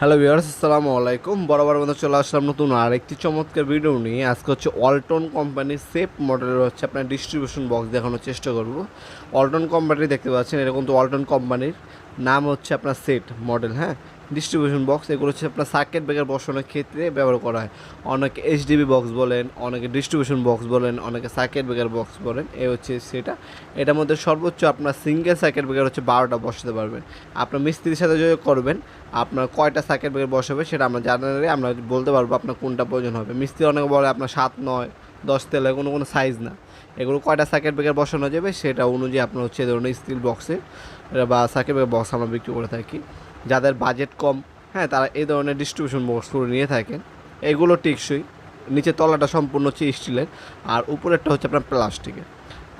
Hello viewers আসসালামু আলাইকুম। বরাবর মতো চলে আসলাম নতুন আরেকটি চমৎকার ভিডিও নিয়ে। আজকে হচ্ছে অল্টন কোম্পানির সেফ মডেলের হচ্ছে আপনার ডিস্ট্রিবিউশন বক্স দেখানোর চেষ্টা করব। অল্টন কোম্পানি দেখতে পাচ্ছেন, এরকম তো অল্টন কোম্পানির নাম হচ্ছে আপনার সেট মডেল হ্যাঁ? ডিস্ট্রিবিউশন বক্স এগুলো হচ্ছে আপনার সার্কিট ব্রেকার বসানোর ক্ষেত্রে ব্যবহার করা হয়। অনেকে এইচডিবি বক্স বলেন, অনেকে ডিস্ট্রিবিউশন বক্স বলেন, অনেকে সার্কিট ব্রেকার বক্স বলেন, এ হচ্ছে সেটা। এটার মধ্যে সর্বোচ্চ আপনার সিঙ্গেল সার্কিট ব্রেকার হচ্ছে বারোটা বসাতে পারবেন। আপনার মিস্ত্রির সাথে যোগাযোগ করবেন, আপনার কয়টা সার্কিট ব্রেকার বসাবে সেটা আমরা জানালে আমরা বলতে পারব আপনার কোনটা প্রয়োজন হবে। মিস্ত্রি অনেকে বলে আপনার সাত, নয়, দশ তেলে কোনো কোনো সাইজ না। এগুলো কয়টা সার্কিট ব্রেকার বসানো যাবে সেটা অনুযায়ী আপনার হচ্ছে এই ধরনের স্টিল বক্সে বা সার্কিট ব্রেকার বক্স আমরা বিক্রি করে থাকি। যাদের বাজেট কম হ্যাঁ তারা এই ধরনের ডিস্ট্রিবিউশন বক্সগুলো নিয়ে থাকেন। এগুলো টেকসই। নিচে তলাটা সম্পূর্ণ হচ্ছে স্টিলের আর উপরেরটা হচ্ছে আপনার প্লাস্টিকের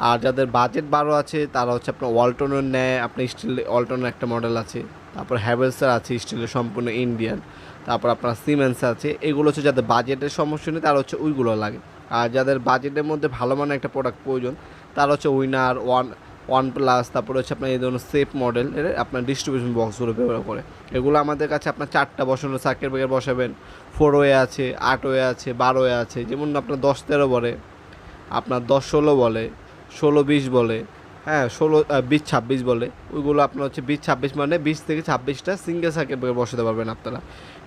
আর যাদের বাজেট বারো আছে, তারা হচ্ছে আপনার ওয়ালটনের নেয়। আপনার স্টিল ওয়ালটনের একটা মডেল আছে। তারপর হ্যাভেলসের আছে স্টিলের সম্পূর্ণ ইন্ডিয়ান তারপর আপনার সিমেন্স আছে। এগুলো হচ্ছে যাদের বাজেটের সমস্যা নেই, তারা হচ্ছে ওইগুলো লাগে। আর যাদের বাজেটের মধ্যে ভালো মানের একটা প্রোডাক্ট প্রয়োজন, তারা হচ্ছে উইনার ওয়ান ওয়ান প্লাস তারপরে হচ্ছে আপনার এই ধরনের সেফ মডেল এর আপনার ডিস্ট্রিবিউশন বক্সগুলো ব্যবহার করে। এগুলো আমাদের কাছে আপনার চারটা বসানো সার্কেট ব্রেকার বসাবেন। ফোর ওয়ে আছে আট ওয়ে আছে, বারো ওয়ে আছে, যেমন আপনার দশ তেরো বলে, আপনার দশ ষোলো বলে, ষোলো বিশ বলে হ্যাঁ ষোলো বিশ ছাব্বিশ বলে, ওইগুলো আপনার হচ্ছে বিশ ছাব্বিশ মানে বিশ থেকে ছাব্বিশটা সিঙ্গেল সার্কিট ব্রেকার বসাতে পারবেন আপনারা।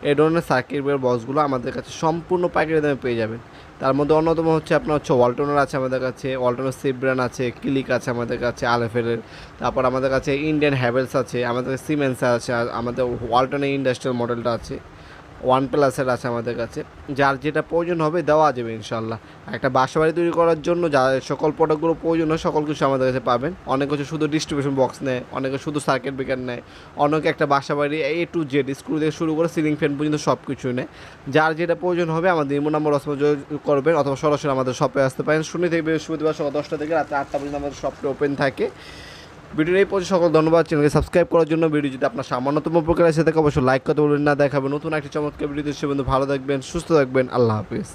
এই ধরনের সার্কিট ব্রেকার বক্সগুলো আমাদের কাছে সম্পূর্ণ পাইকারি দামে পেয়ে যাবেন। তার মধ্যে অন্যতম হচ্ছে আপনার হচ্ছে ওয়ালটনের আছে আমাদের কাছে, ওয়ালটনের সিব্রান আছে, ক্লিক আছে আমাদের কাছে, আলেফেলের। তারপর আমাদের কাছে ইন্ডিয়ান হ্যাভেলস আছে, আমাদের সিমেন্স আছে আমাদের ওয়ালটনের ইন্ডাস্ট্রিয়াল মডেলটা আছে। ওয়ান প্লাসের আছে আমাদের কাছে। যার যেটা প্রয়োজন হবে দেওয়া যাবে ইনশাল্লাহ একটা বাসা বাড়ি তৈরি করার জন্য যা সকল প্রোডাক্টগুলো প্রয়োজন হয়, সকল কিছু আমাদের কাছে পাবেন। অনেকে হচ্ছে শুধু ডিস্ট্রিবিউশন বক্স নেয়, অনেকে শুধু সার্কিট ব্রেকার নেয়, অনেকে একটা বাসা বাড়ি এ টু জেড স্ক্রু থেকে শুরু করে সিলিং ফ্যান পর্যন্ত সব কিছু নেয়। যার যেটা প্রয়োজন হবে আমাদের ইমো নাম্বার করবেন অথবা সরাসরি আমাদের শপে আসতে পারেন। শনি থেকে বৃহস্পতিবার সকাল দশটা থেকে রাত্রে আটটা পর্যন্ত আমাদের শপটা ওপেন থাকে। ভিডিওর এই পর্যন্ত সকল ধন্যবাদ। চ্যানেলকে সাবস্ক্রাইব করার জন্য ভিডিও যদি আপনার সামান্যতম উপকার এসে থাকে অবশ্যই লাইক করতে বলবেন না। দেখাবেন নতুন একটি চমৎকার ভিডিও সে বন্ধু ভালো থাকবেন, সুস্থ থাকবেন। আল্লাহ হাফিজ।